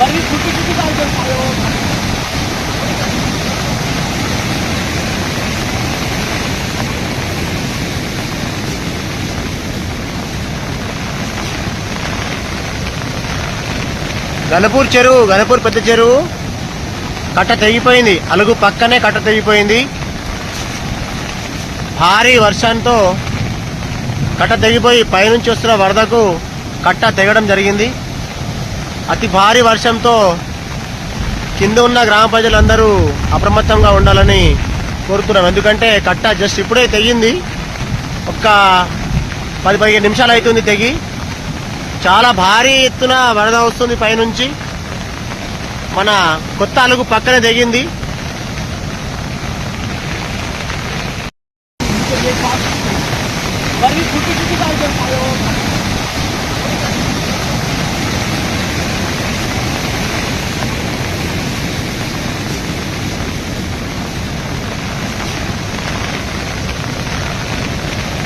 మరి చుట్టూ గణపూర్ చెరువు గణపూర్ పెద్ద చెరువు. కట్ట తెగిపోయింది. అలుగు పక్కనే కట్ట తెగిపోయింది. భారీ వర్షంతో కట్ట తెగిపోయి పైనుంచి వస్తున్న వరదకు కట్ట తెగడం జరిగింది. అతి భారీ వర్షంతో కింద ఉన్న గ్రామ ప్రజలందరూ అప్రమత్తంగా ఉండాలని కోరుతున్నాం. ఎందుకంటే కట్ట జస్ట్ ఇప్పుడే తెగింది. ఒక్క పది పదిహేను నిమిషాలు అవుతుంది తెగి. చాలా భారీ ఎత్తున వరద వస్తుంది పైనుంచి. మన కొత్త అలుగు పక్కనే తెగింది.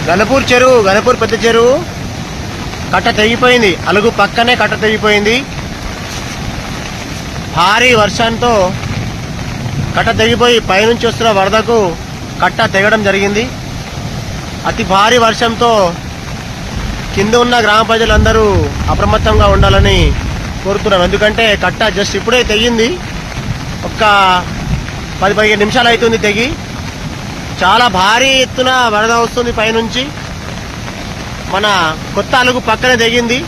గణపూర్ చెరువు గణపూర్ పెద్ద చెరువు. కట్ట తెగిపోయింది. అలుగు పక్కనే కట్ట తెగిపోయింది. భారీ వర్షంతో కట్ట తెగిపోయి పైనుంచి వస్తున్న వరదకు కట్ట తెగడం జరిగింది. అతి భారీ వర్షంతో కింద ఉన్న గ్రామ ప్రజలందరూ అప్రమత్తంగా ఉండాలని కోరుతున్నాం. ఎందుకంటే కట్ట జస్ట్ ఇప్పుడే తెగింది. ఒక్క పది పదిహేను నిమిషాలు అవుతుంది తెగి. చాలా భారీ ఎత్తున వరద వస్తుంది పైనుంచి. మన కొత్త అలుగు పక్కన దిగింది